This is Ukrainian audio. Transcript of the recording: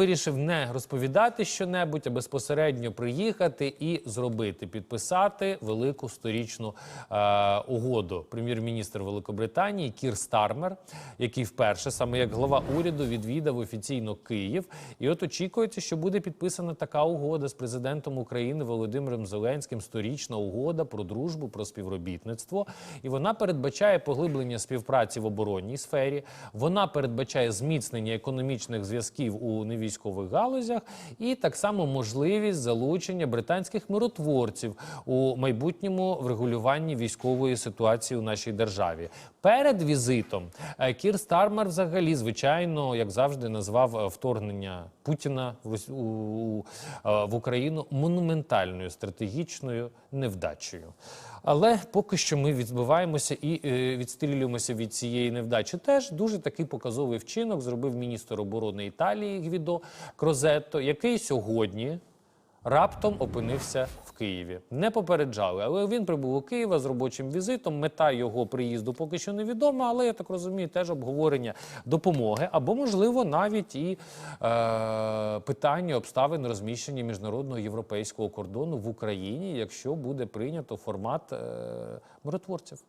вирішив не розповідати щонебудь, а безпосередньо приїхати і зробити підписати велику сторічну е, угоду. Прем'єр-міністр Великобританії Кір Стармер, який вперше саме як глава уряду відвідав офіційно Київ. І от очікується, що буде підписана така угода з президентом України Володимиром Зеленським. Сторічна угода про дружбу, про співробітництво. І вона передбачає поглиблення співпраці в оборонній сфері. Вона передбачає зміцнення економічних зв'язків у невійськових галузях, і так само можливість залучення британських миротворців у майбутньому врегулюванні військової ситуації у нашій державі. Перед візитом е, Кір Стармер взагалі, звичайно, як завжди, назвав е, вторгнення Путіна е, в Україну монументальною стратегічною невдачею. Але поки що ми відбиваємося і відстрілюємося від цієї невдачі. Теж дуже такий показовий вчинок зробив міністр оборони Італії Гвідо Крозетто, який сьогодні раптом опинився в Києві. Не попереджали, але він прибув у Києва з робочим візитом. Мета його приїзду поки що невідома, але я так розумію, теж обговорення допомоги або, можливо, навіть і е, питання обставин розміщення міжнародного європейського кордону в Україні, якщо буде прийнято формат е, миротворців.